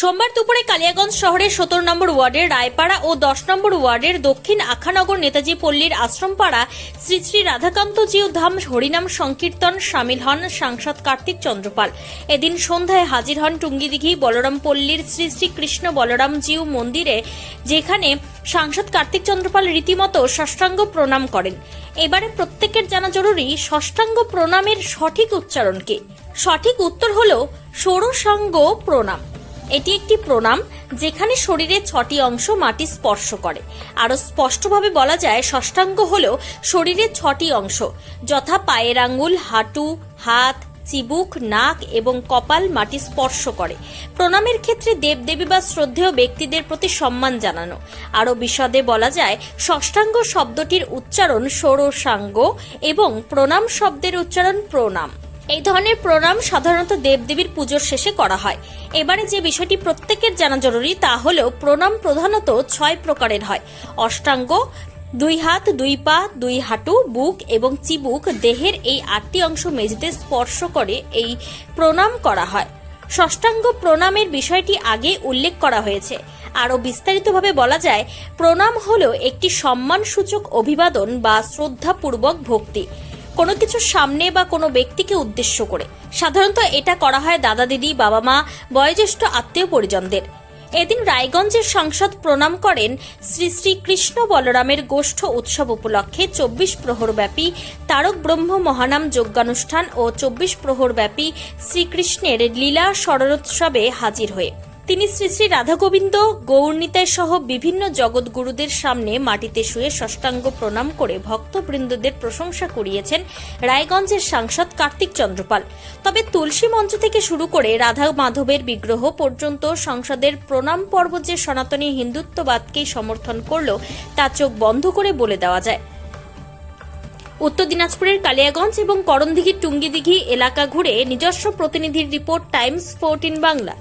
সোমবার দুপুরে কালিয়াগঞ্জ শহরের সতেরো নম্বর ওয়ার্ডের রায়পাড়া ও দশ নম্বর ওয়ার্ডের দক্ষিণ আখানগর নেতাজি পল্লীর আশ্রমপাড়া শ্রী শ্রী রাধাকান্ত জিউ ধাম হরিনাম সংকীর্তন সামিল হন সাংসদ কার্তিক চন্দ্রপাল। এদিন সন্ধ্যায় হাজির হন টুঙ্গিদিঘি বলরাম পল্লীর শ্রী শ্রী কৃষ্ণ বলরাম জিউ মন্দিরে, যেখানে সাংসদ কার্তিক চন্দ্রপাল রীতিমতো ষষ্ঠাঙ্গ প্রণাম করেন। এবারে প্রত্যেকের জানা জরুরি ষষ্ঠাঙ্গ প্রণামের সঠিক উচ্চারণ কি? সঠিক উত্তর হল ষোড়সাঙ্গ প্রণাম। এটি একটি প্রণাম যেখানে শরীরের ছটি অংশ মাটি স্পর্শ করে। আরও স্পষ্টভাবে বলা যায়, ষষ্ঠাঙ্গ হল শরীরের ছটি অংশ, যথা পায়ের আঙ্গুল হাঁটু, হাত, চিবুক, নাক এবং কপাল মাটি স্পর্শ করে। প্রণামের ক্ষেত্রে দেবদেবী বা শ্রদ্ধেয় ব্যক্তিদের প্রতি সম্মান জানানো। আরও বিশদে বলা যায়, ষষ্ঠাঙ্গ শব্দটির উচ্চারণ ষোড়শাঙ্গ এবং প্রণাম শব্দের উচ্চারণ প্রণাম। এই ধরনের প্রণাম সাধারণত দেবদেবীর পুজোর শেষে করা হয়। এবারে যে বিষয়টি প্রত্যেকের জানা জরুরি তা হল প্রণাম প্রধানত ছয় প্রকারের হয়। অষ্টাঙ্গ, দুই হাত, দুই পা, দুই হাঁটু, বুক এবং চিবুক দেহের এই আটটি অংশ মেঝেতে স্পর্শ করে এই প্রণাম করা হয়। ষষ্ঠাঙ্গ প্রণামের বিষয়টি আগে উল্লেখ করা হয়েছে। আরও বিস্তারিতভাবে বলা যায়, প্রণাম হল একটি সম্মানসূচক অভিবাদন বা শ্রদ্ধাপূর্বক ভক্তি। কোনো কিছুর সামনে বা কোনো ব্যক্তিকে উদ্দেশ্য করে। সাধারণত এটা করা হয় দাদা, দিদি, বাবা, মা, বয়োজ্যেষ্ঠ আত্মীয় পরিজনদের। এদিন রায়গঞ্জের সাংসদ প্রণাম করেন শ্রী শ্রী কৃষ্ণ বলরামের গোষ্ঠ উৎসব উপলক্ষে চব্বিশ প্রহরব্যাপী তারক ব্রহ্ম মহানাম যজ্ঞানুষ্ঠান ও চব্বিশ প্রহরব্যাপী শ্রীকৃষ্ণের লীলা স্মরণোৎসবে হাজির হয়ে। তিনি শ্রী শ্রী রাধাগোবিন্দ গৌরনীতায় সহ বিভিন্ন জগৎগুরুদের সামনে মাটিতে শুয়ে ষষ্ঠাঙ্গ প্রণাম করে ভক্তবৃন্দদের প্রশংসা করিয়েছেন রায়গঞ্জের সাংসদ কার্তিক চন্দ্রপাল। তবে তুলসী মঞ্চ থেকে শুরু করে রাধা মাধবের বিগ্রহ পর্যন্ত সংসদের প্রণাম পর্ব যে সনাতনী হিন্দুত্ববাদকেই সমর্থন করল, তা চোখ বন্ধ করে বলে দেওয়া যায়। উত্তর দিনাজপুরের কালিয়াগঞ্জ এবং করণদিঘির টুঙ্গিদিঘি এলাকা ঘুরে নিজস্ব প্রতিনিধির রিপোর্ট টাইমস ফোরটিন বাংলা।